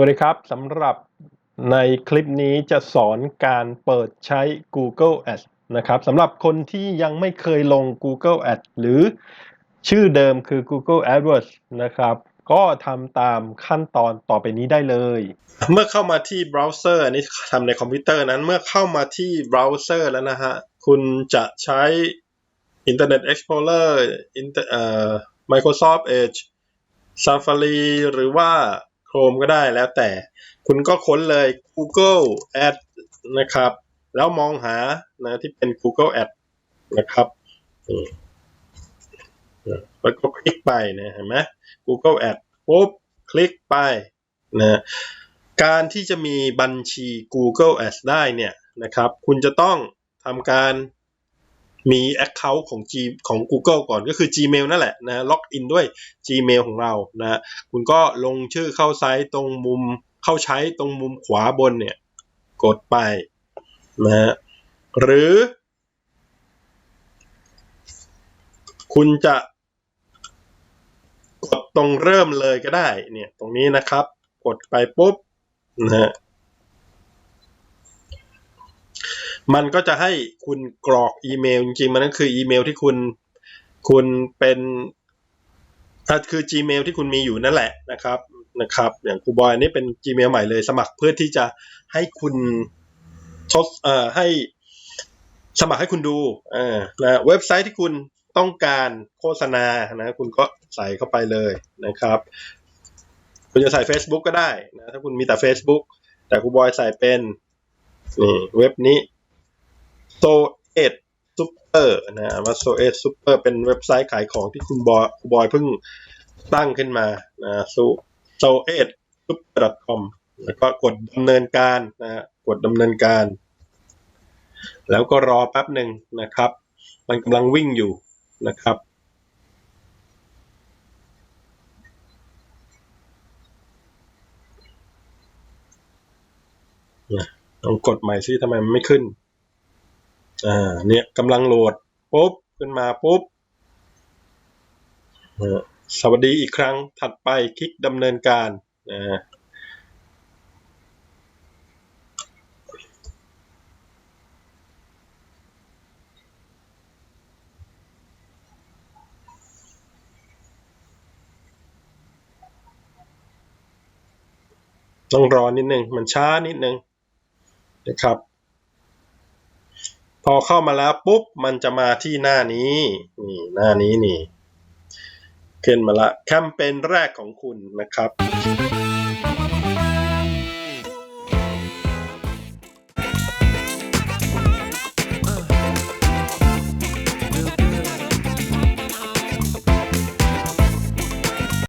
วัสดีครับสำหรับในคลิปนี้จะสอนการเปิดใช้ Google Ads นะครับสำหรับคนที่ยังไม่เคยลง Google Ads หรือชื่อเดิมคือ Google AdWords นะครับ ก็ทำตามขั้นตอนต่อไปนี้ได้เลย เมื่อเข้ามาที่เบราว์เซอร์อันนี้ทำในคอมพิวเตอร์นั้นเมื่อเข้ามาที่เบราว์เซอร์แล้วนะฮะ คุณจะใช้ Internet Explorer Inter เอ่อ Microsoft Edge Safari หรือว่า Chrome ก็ได้แล้วแต่ คุณก็ค้นเลย Google Ads นะครับ แล้วมองหานะที่เป็น Google Ads นะครับแล้วก็คลิกไปนะเห็นไหม Google Ads ปุ๊บคลิกไปนะการที่จะมีบัญชี Google Ads ได้เนี่ยนะครับ คุณจะต้องทำการ มี Account ของ G ของ Google ก่อนก็คือ Gmail นั่นแหละนะล็อกอินด้วย Gmail ของเรานะคุณก็ลงชื่อเข้าไซต์ตรงมุมเข้าใช้ตรงมุมขวาบนเนี่ย กดไปนะฮะหรือ คุณจะกดตรงเริ่มเลยก็ได้เนี่ยตรงนี้นะครับ กดไปปุ๊บนะฮะ มันก็จะให้คุณกรอกอีเมล จริงๆ มันก็คืออีเมลที่คุณคุณเป็นคือ Gmail ที่คุณมีอยู่นั่นแหละนะครับนะครับ อย่างครูบอยอันนี่เป็น Gmail ใหม่เลยสมัครเพื่อที่จะให้คุณทดเอ่อให้สมัครให้คุณดูอ่านะเว็บไซต์ที่คุณต้องการโฆษณานะคุณก็ใส่เข้าไปเลยนะครับ คุณจะใส่ Facebook ก็ได้นะถ้าคุณมีแต่ Facebook แต่ครูบอยใส่เป็นนี่เว็บนี้ โซเอซูเปอร์นะว่าโซเอซูเปอร์เป็นเว็บไซต์ขายของที่คุณบอยคุณบอยเพิ่งตั้งขึ้นมานะโซโซเอซูเปอร์ .com แล้วก็กดดำเนินการนะกดดำเนินการ แล้วก็รอแป๊บหนึ่งนะครับ มันกำลังวิ่งอยู่นะครับลองกดใหม่ซิทำไมมันไม่ขึ้น อ่า เนี่ยกำลังโหลดปุ๊บขึ้นมาปุ๊บสวัสดีอีกครั้งถัดไปคลิกดำเนินการนะต้องรอนิดนึง มันช้านิดนึงนะครับ อเข้ามาแล้วปุ๊บมันจะมาที่หน้านี้นี่หน้านี้นี่ ขึ้นมาละแคมเปญแรกของคุณนะครับ